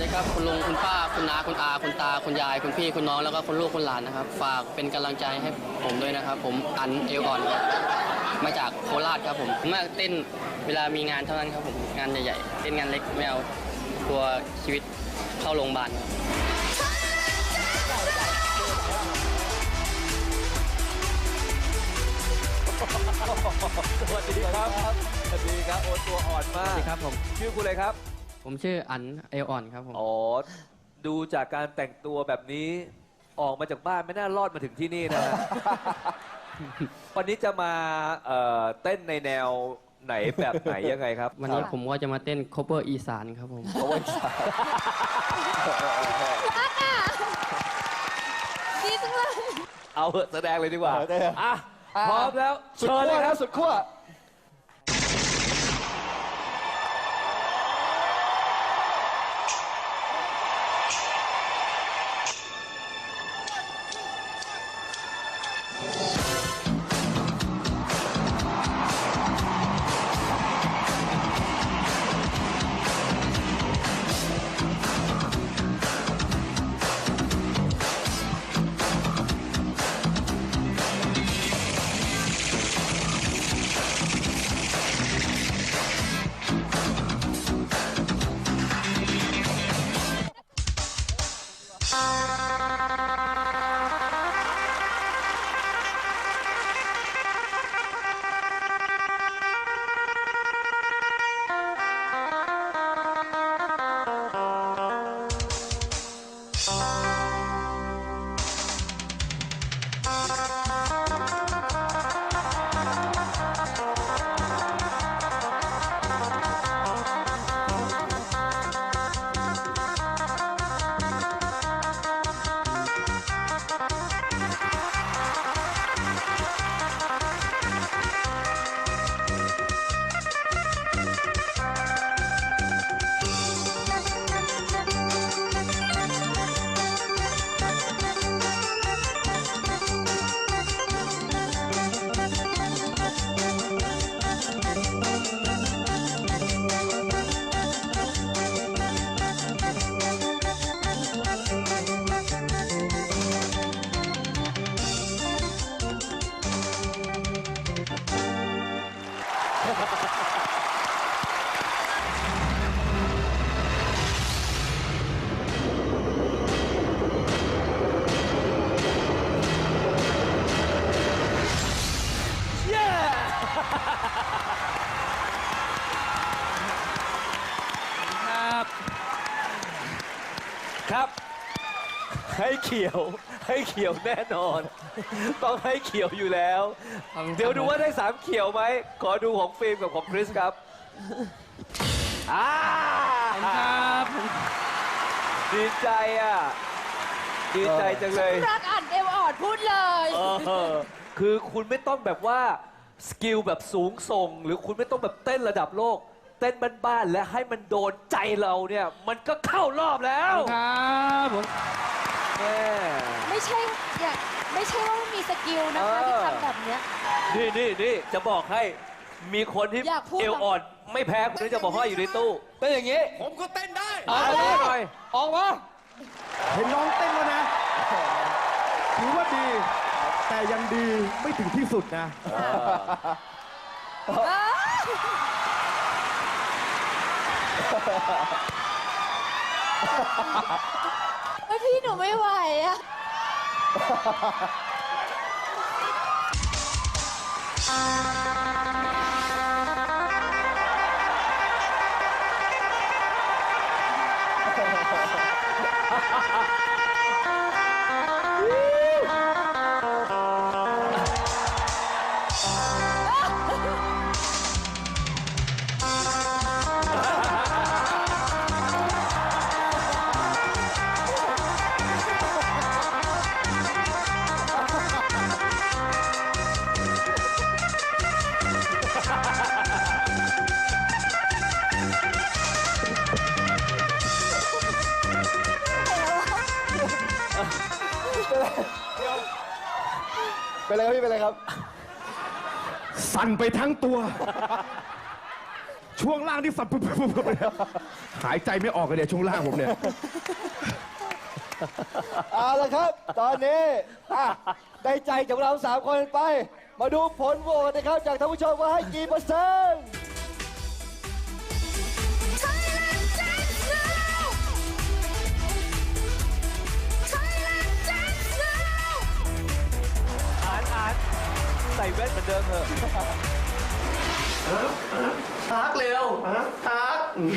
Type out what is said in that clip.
ดีครับคุณลุงคุณป้าคุณน้าคุณอาคุณตาคุณยาย คุณพี่คุณน้องแล้วก็คุณลูกคุณหลานนะครับ ฝากเป็นกำลังใจให้ผมด้วยนะครับ ผมอันเอวอ่อนครับมาจากโคราชครับผมผมมาเต้นเวลามีงานเท่านั้นครับผมงานใหญ่ๆเต้นงานเล็กไม่เอากลัวชีวิตเข้าโรงพยาบาลครับสวัสดีครับ สวัสดีครับ โอ้ตัวอ่อนมาสวักสดีครับผม ชื่อคุณเลยครับ ผมชื่ออันเอวอ่อนครับผม อ๋อ ดูจากการแต่งตัวแบบนี้ ออกมาจากบ้านไม่น่ารอดมาถึงที่นี่นะฮะวันนี้จะมาเอ่อเต้นในแนวไหนแบบไหนยังไงครับวันนี้ผมก็จะมาเต้น cover อีสานครับผมเพราะว่าดีจังเลย เอาเหอะแสดงเลยดีกว่าเออได้ครับ อะอะพร้อมแล้วสุดเชิญขั้เลวยคครัรับบสุดขั้ว ให้เขียว ให้เขียวแน่นอน ต้องให้เขียวอยู่แล้วขอบคุณครับเดี๋ยวดูว่าได้สามเขียวไหม ขอดูของฟิล์มกับของคริสครับอ่าครับดีใจอะ ดีใจจังเลยรักอ่านเอวอ่อนพูดเลยเออคือคุณไม่ต้องแบบว่าสกิลแบบสูงส่ง หรือคุณไม่ต้องแบบเต้นระดับโลก เต้นบ้านๆและให้มันโดนใจเราเนี่ย มันก็เข้ารอบแล้วครับผม แม่ ไม่ใช่อยากไม่ใช่ว่าไม่มีสกิลนะคะเออ ที่ทำแบบเนี้ย นี่นี่นี่จะบอกให้มีคนที่อยากพูด เอวอ่อน ไม่แพ้คนนี้จะบอกว่าอยู่ในตู้เป็นอย่างนี้ผมก็เต้นได้ เอาหน่อยออกมาเห็นน้องเต้นแล้วนะ ถือว่าดี แต่ยังดีไม่ถึงที่สุดนะเฮ้ย พี่หนูไม่ไหวอะ เป็นไรครับพี่เป็นไรครับ สั่นไปทั้งตัว ช่วงล่างที่สั่นปุ๊บปุ๊บปุ๊บปุ๊บเลยหายใจไม่ออกเลยเนี่ยช่วงล่างผมเนี่ย เอาละครับ ตอนนี้อะได้ใจจากเราสามคนไป มาดูผลโหวตนะครับ จากท่านผู้ชมว่าให้กี่เปอร์เซ็นต์ ใส่แว่นเหมือนเดิมเถอะทักเร็วทัก